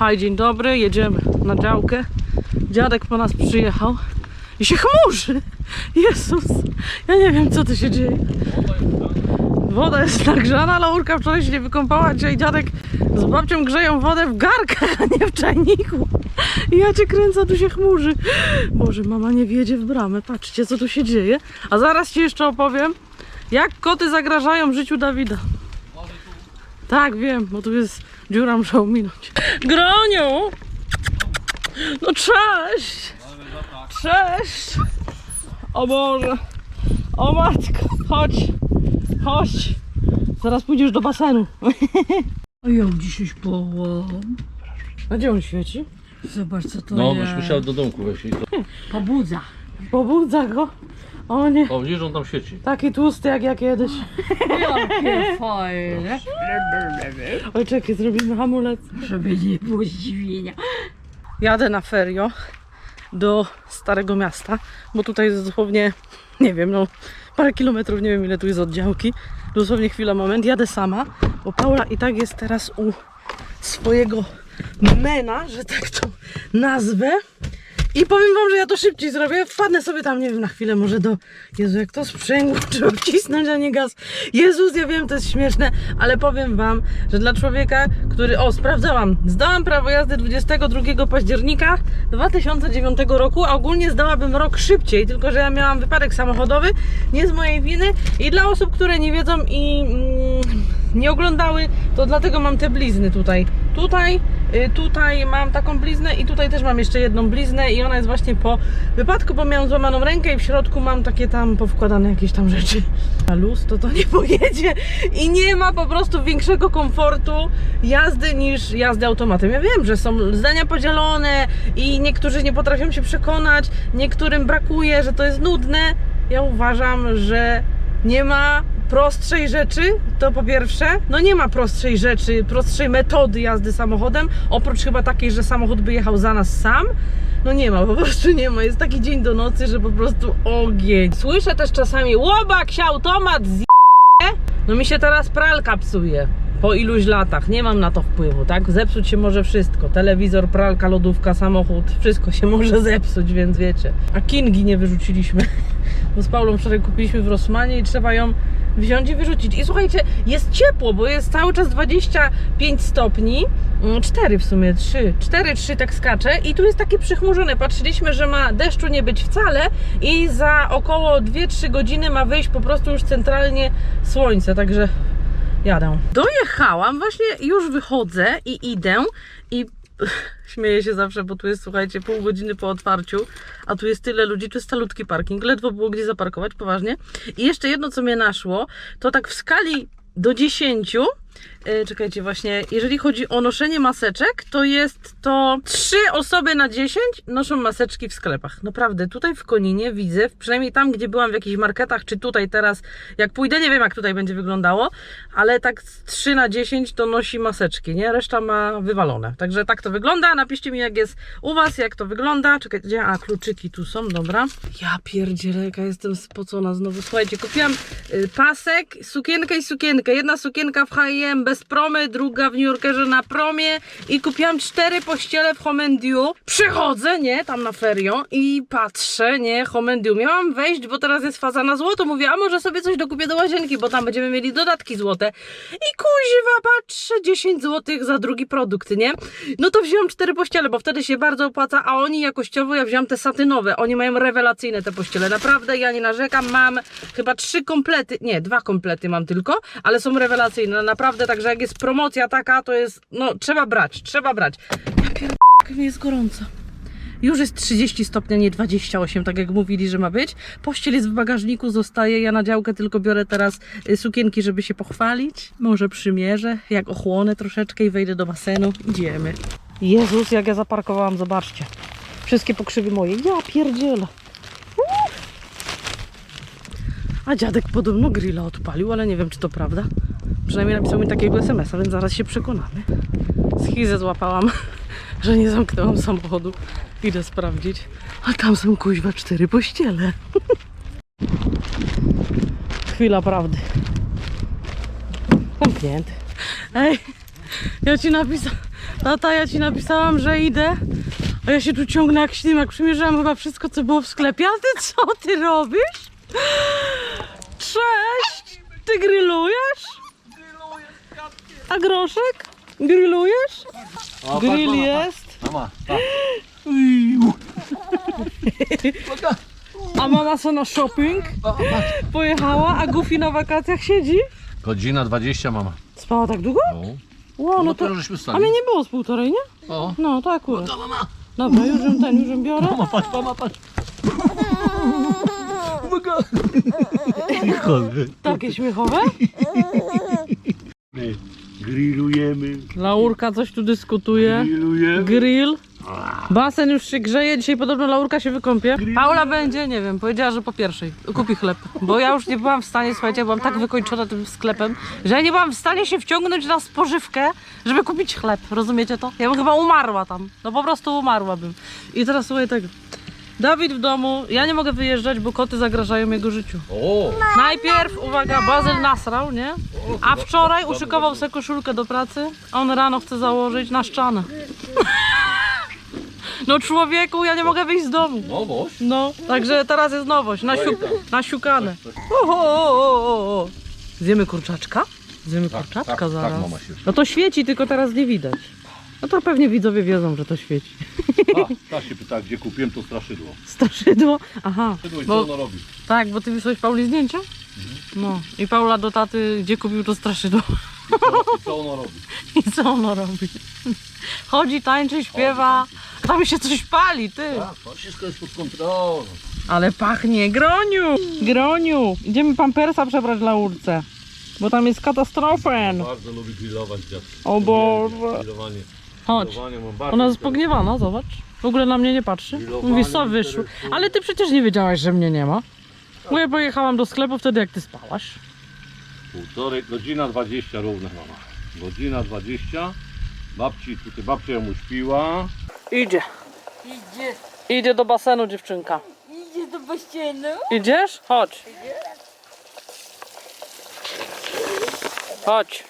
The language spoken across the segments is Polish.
Haj, dzień dobry, jedziemy na działkę. Dziadek po nas przyjechał i się chmurzy. Jezus, ja nie wiem co tu się dzieje. Woda jest nagrzana, Laurka wczoraj się nie wykąpała, dzisiaj dziadek z babcią grzeją wodę w garkach, a nie w czajniku. I ja cię kręcę, tu się chmurzy. Boże, mama nie wjedzie w bramę, patrzcie co tu się dzieje. A zaraz ci jeszcze opowiem, jak koty zagrażają życiu Dawida. Tak, wiem, bo tu jest dziura, muszę ominąć. Groniu! No cześć! Cześć! O Boże! O matko! Chodź! Chodź! Zaraz pójdziesz do basenu. A ja dzisiaj śpałam. A gdzie on świeci? Zobacz co to No, jest. byś musiał do domku wejść. i to- Pobudza. Pobudza go. O nie, O, widzisz, on tam świeci. taki tłusty jak ja kiedyś. Jakie fajne. Oj, czekaj, zrobimy hamulec. Żeby nie było zdziwienia. Jadę na ferio do Starego Miasta, bo tutaj jest dosłownie, nie wiem, no parę kilometrów, nie wiem ile tu jest od działki. Dosłownie chwila, moment. Jadę sama, bo Paula i tak jest teraz u swojego mena, że tak to nazwę. I powiem wam, że ja to szybciej zrobię. Wpadnę sobie tam, nie wiem, na chwilę może do... Jezu, jak to sprzęgło, trzeba wcisnąć, a nie gaz. Jezus, ja wiem, to jest śmieszne, ale powiem wam, że dla człowieka, który... O, sprawdzałam. Zdałam prawo jazdy 22 października 2009 roku, a ogólnie zdałabym rok szybciej, tylko że ja miałam wypadek samochodowy, nie z mojej winy. I dla osób, które nie wiedzą i mm, nie oglądały, to dlatego mam te blizny tutaj. Tutaj, tutaj mam taką bliznę i tutaj też mam jeszcze jedną bliznę i ona jest właśnie po wypadku, bo miałam złamaną rękę i w środku mam takie tam powkładane jakieś tam rzeczy. A luz to to nie pojedzie i nie ma po prostu większego komfortu jazdy niż jazdy automatem. Ja wiem, że są zdania podzielone i niektórzy nie potrafią się przekonać, niektórym brakuje, że to jest nudne. Ja uważam, że nie ma prostszej rzeczy, to po pierwsze, no nie ma prostszej rzeczy, prostszej metody jazdy samochodem, oprócz chyba takiej, że samochód by jechał za nas sam. No nie ma, po prostu nie ma. Jest taki dzień do nocy, że po prostu ogień. Słyszę też czasami, łobak się automat zje. No mi się teraz pralka psuje. Po iluś latach. Nie mam na to wpływu, tak? Zepsuć się może wszystko. Telewizor, pralka, lodówka, samochód. Wszystko się może zepsuć, więc wiecie. A Kingi nie wyrzuciliśmy. Bo z Paulą wczoraj kupiliśmy w Rosmanie i trzeba ją wziąć i wyrzucić. I słuchajcie, jest ciepło, bo jest cały czas 25 stopni. 4 w sumie, 3. 4, 3 tak skacze i tu jest takie przychmurzone. Patrzyliśmy, że ma deszczu nie być wcale i za około 2-3 godziny ma wyjść po prostu już centralnie słońce, także jadę. Dojechałam, właśnie już wychodzę i idę i śmieję się zawsze, bo tu jest, słuchajcie, pół godziny po otwarciu, a tu jest tyle ludzi, tu jest talutki parking, ledwo było gdzie zaparkować, poważnie. I jeszcze jedno, co mnie naszło, to tak w skali do 10, yy, czekajcie, właśnie, jeżeli chodzi o noszenie maseczek, to jest to 3 osoby na 10 noszą maseczki w sklepach. Naprawdę, tutaj w Koninie widzę, przynajmniej tam, gdzie byłam w jakichś marketach, czy tutaj teraz, jak pójdę, nie wiem jak tutaj będzie wyglądało, ale tak z 3 na 10 to nosi maseczki, nie? Reszta ma wywalone. Także tak to wygląda. Napiszcie mi, jak jest u Was, jak to wygląda. Czekajcie? A, kluczyki tu są, dobra. Ja pierdzielę, jaka jestem spocona znowu. Słuchajcie, kupiłam y, pasek, sukienkę i sukienkę. Jedna sukienka w H&M bez promy, druga w New Yorkerze na promie i kupiłam cztery pościele w Homendiu. Przychodzę, nie, tam na ferio i patrzę, nie, Homendiu. Miałam wejść, bo teraz jest faza na złoto. Mówię, a może sobie coś dokupię do łazienki, bo tam będziemy mieli dodatki złote. I kuźwa, patrzę, 10 zł za drugi produkt, nie? No to wziąłam cztery pościele, bo wtedy się bardzo opłaca, a oni jakościowo, ja wziąłam te satynowe. Oni mają rewelacyjne te pościele. Naprawdę, ja nie narzekam, mam chyba trzy komplety, nie, dwa komplety mam tylko, ale są rewelacyjne. Naprawdę, także jak jest promocja taka, to jest, no, trzeba brać, trzeba brać. Ja pier... jak mi jest gorąco. Już jest 30 stopni, nie 28, tak jak mówili, że ma być. Pościel jest w bagażniku, zostaje. Ja na działkę tylko biorę teraz y, sukienki, żeby się pochwalić. Może przymierzę, jak ochłonę troszeczkę i wejdę do basenu. Idziemy. Jezus, jak ja zaparkowałam, zobaczcie. Wszystkie pokrzywy moje. Ja pierdzielę. A dziadek podobno grilla odpalił, ale nie wiem, czy to prawda. Przynajmniej napisał mi takiego SMS-a, więc zaraz się przekonamy. Schizę złapałam, że nie zamknęłam samochodu. Idę sprawdzić. A tam są kuźwa cztery pościele. Chwila prawdy. Zamknięty. Ej, ja ci napisałam. Tata, ja ci napisałam, że idę, a ja się tu ciągnę jak ślimak. Przymierzałam chyba wszystko, co było w sklepie. A ty co ty robisz? Cześć! Ty grillujesz? A groszek? Grillujesz? Grill jest. Mama, A mama co na shopping? Pojechała, a Goofy na wakacjach siedzi? Godzina 20 mama. Spała tak długo? No. Wow, No no to... żeśmy A stali. mnie nie było z półtorej, nie? O. No, to akurat. To mama. Dobra, już ją ten, już ją biorę. Mama, patrz, mama, patrz. Uwaga. Takie śmiechowe. My grillujemy, Laurka coś tu dyskutuje. grillujemy. Grill. Basen już się grzeje, dzisiaj podobno Laurka się wykąpie. Paula będzie, nie wiem, powiedziała, że po pierwszej kupi chleb. Bo ja już nie byłam w stanie, słuchajcie, byłam tak wykończona tym sklepem, że ja nie byłam w stanie się wciągnąć na spożywkę, żeby kupić chleb. Rozumiecie to? Ja bym chyba umarła tam. No po prostu umarłabym. I teraz słuchaj tego. Dawid w domu, ja nie mogę wyjeżdżać, bo koty zagrażają jego życiu. O, Najpierw, uwaga, Bazyl nasrał, nie? A wczoraj uszykował sobie koszulkę do pracy, a on rano chce założyć na ścianę. No człowieku, ja nie mogę wyjść z domu. nowość. No, także teraz jest nowość, nasiu, nasiukane. O, o, o, o, o. Zjemy kurczaczka? Zjemy kurczaczka tak, zaraz. tak, mama się. No to świeci, tylko teraz nie widać. No to pewnie widzowie wiedzą, że to świeci. A, ta się pyta, gdzie kupiłem to straszydło. Straszydło? Aha, Straszydło i co ono robi? tak, bo ty wysłałeś Pauli zdjęcia? No, i Paula do taty, gdzie kupił to straszydło. I co, i co ono robi? I co ono robi? Chodzi, tańczy, śpiewa. Tam się coś pali, ty. Tak, to wszystko jest pod kontrolą. Ale pachnie. Groniu! Groniu! Idziemy pampersa przebrać dla Urce. Bo tam jest katastrofę. Bardzo lubi grillować dziad. O Boże. Grillowanie. Chodź. Ona jest pogniewana, zobacz. W ogóle na mnie nie patrzy. Mówi, co wyszło. Ale ty przecież nie wiedziałaś, że mnie nie ma. Bo ja pojechałam do sklepu wtedy, jak ty spałaś. Półtorej, godzina 20 równe mama. Godzina 20. Babci, tutaj babcia ją uśpiła. Idzie. Idzie, Idzie do basenu dziewczynka. idzie do basenu. Idziesz? Chodź. Chodź.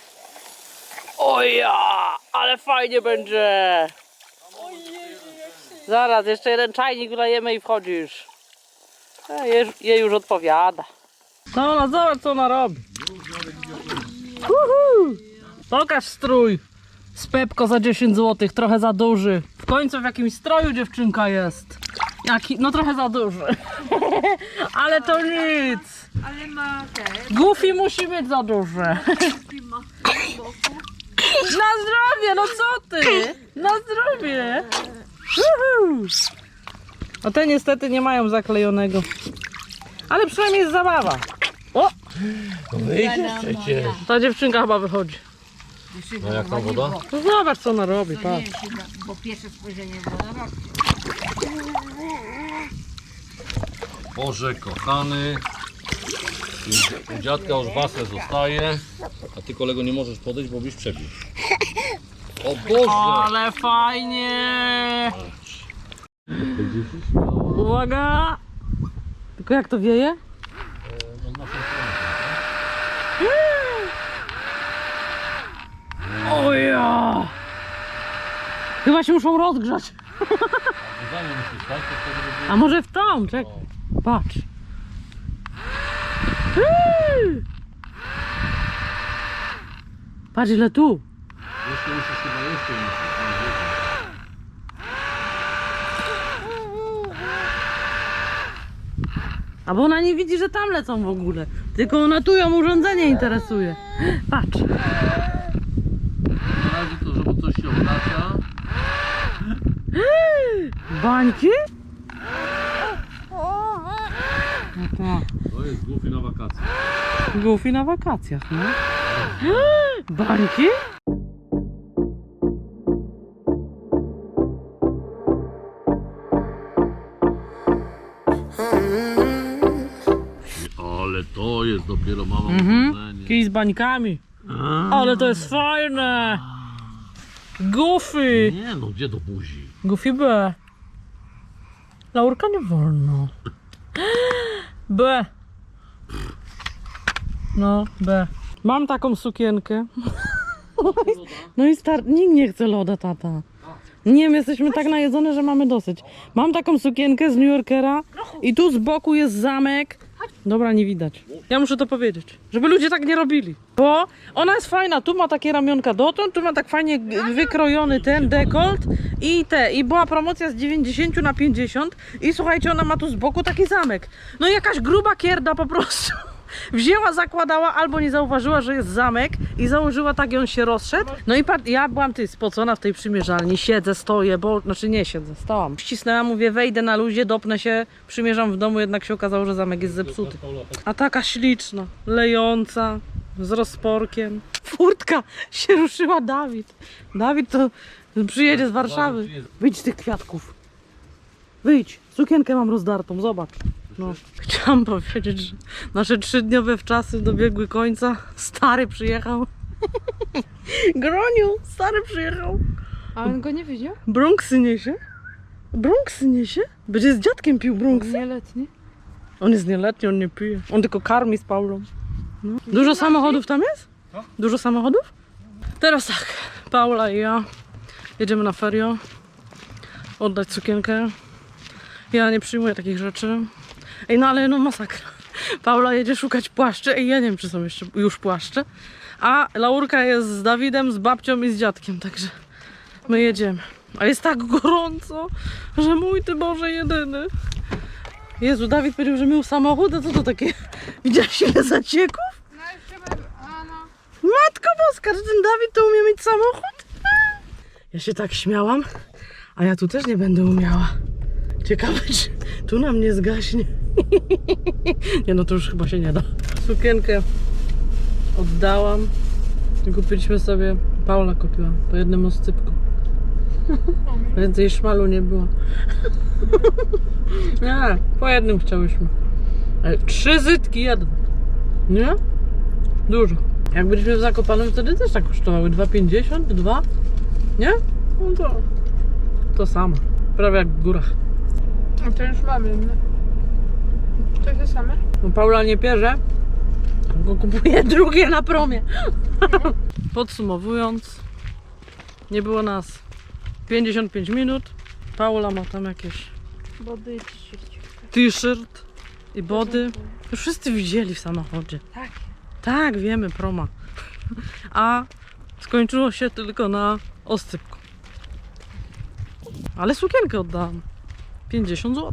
Oja, ale fajnie będzie. Zaraz, jeszcze jeden czajnik wlejemy i wchodzisz. E, Je, jej już odpowiada. No ona, zobacz co ona robi. Uhu. Pokaż strój. Z Pepko za 10 zł, trochę za duży. W końcu w jakimś stroju dziewczynka jest. Jaki, no trochę za duży. Ale to nic. Ale ma te, Goofy musi być za duże. Na zdrowie, no co ty? Na zdrowie. Uhu. A te niestety nie mają zaklejonego. Ale przynajmniej jest zabawa. O, No wyjdzie przecież. ta dziewczynka chyba wychodzi. No jak tam woda? No zobacz co ona robi, To patrz. nie jest chyba, bo pierwsze spojrzenie było na rok. Boże kochany. U- dziadka już basen zostaje. A ty kolego nie możesz podejść, bo byś przebił. O Boże! Ale fajnie. Uwaga. Tylko jak to wieje? Oja! Chyba się muszą rozgrzać. A może w tą? Czek. Patrz. Patrz ile tu. Jeszcze musisz. A bo ona nie widzi, że tam lecą w ogóle. Tylko ona tu ją urządzenie interesuje. Patrz. Na razie to, żeby coś się obraca. Bańki? No tak. To jest Goofy na wakacje. Goofy na wakacjach, no. Bańki? Ale to jest dopiero mama Mhm. urządzenie. Kij z bańkami. Ale to jest fajne. Goofy. Nie no, gdzie do buzi? Goofy B. Laurka nie wolno. B. No, B. Mam taką sukienkę. No i start, nikt nie chce loda, tata. Nie, my jesteśmy tak najedzone, że mamy dosyć. Mam taką sukienkę z New Yorkera i tu z boku jest zamek. Dobra, nie widać. Ja muszę to powiedzieć, żeby ludzie tak nie robili. Bo ona jest fajna, tu ma takie ramionka dotąd, tu ma tak fajnie wykrojony ten dekolt i te, i była promocja z 90 na 50 i słuchajcie, ona ma tu z boku taki zamek. No i jakaś gruba kierda po prostu. Wzięła, zakładała, albo nie zauważyła, że jest zamek i założyła tak i on się rozszedł. No i pat- ja byłam ty spocona w tej przymierzalni, siedzę, stoję, bo, znaczy nie siedzę, stałam. Ścisnęłam, mówię, wejdę na luzie, dopnę się, przymierzam w domu, jednak się okazało, że zamek jest zepsuty. A taka śliczna, lejąca, z rozporkiem. Furtka się ruszyła, Dawid. Dawid to przyjedzie z Warszawy. Wyjdź z tych kwiatków. Wyjdź, sukienkę mam rozdartą, zobacz. No, chciałam powiedzieć, że nasze trzydniowe wczasy dobiegły końca. Stary przyjechał. Groniu, stary przyjechał. A on go nie widział? Bronksy niesie. Bronksy niesie? Będzie z dziadkiem pił Bronksy. Nieletni. On jest nieletni, on nie pije. On tylko karmi z Paulą. No. Dużo samochodów tam jest? Dużo samochodów? Teraz tak, Paula i ja jedziemy na ferio. Oddać sukienkę. Ja nie przyjmuję takich rzeczy. Ej, no ale no masakra. Paula jedzie szukać płaszczy. Ej, ja nie wiem, czy są jeszcze już płaszcze. A Laurka jest z Dawidem, z babcią i z dziadkiem, także my jedziemy. A jest tak gorąco, że mój ty Boże jedyny. Jezu, Dawid powiedział, że miał samochód, a co to takie? Widziałeś ile zacieków? No jeszcze no. Matko Boska, czy ten Dawid to umie mieć samochód? Ja się tak śmiałam, a ja tu też nie będę umiała. Ciekawe, czy tu nam nie zgaśnie. Nie no, to już chyba się nie da. Sukienkę oddałam. Kupiliśmy sobie, Paula kupiła, po jednym oscypku. Więcej szmalu nie było. Nie, po jednym chciałyśmy. Ale trzy zytki jeden. Nie? Dużo. Jak byliśmy w Zakopanem, wtedy też tak kosztowały 2,50, 2? Nie? No to to samo. Prawie jak w górach. A to już mamy inne. To się same? No Paula nie pierze, tylko kupuje drugie na promie. Podsumowując, nie było nas 55 minut. Paula ma tam jakieś Body t-shirt. i body. Już wszyscy widzieli w samochodzie. Tak. Tak, wiemy, proma. A skończyło się tylko na oscypku. Ale sukienkę oddałam. 50 zł.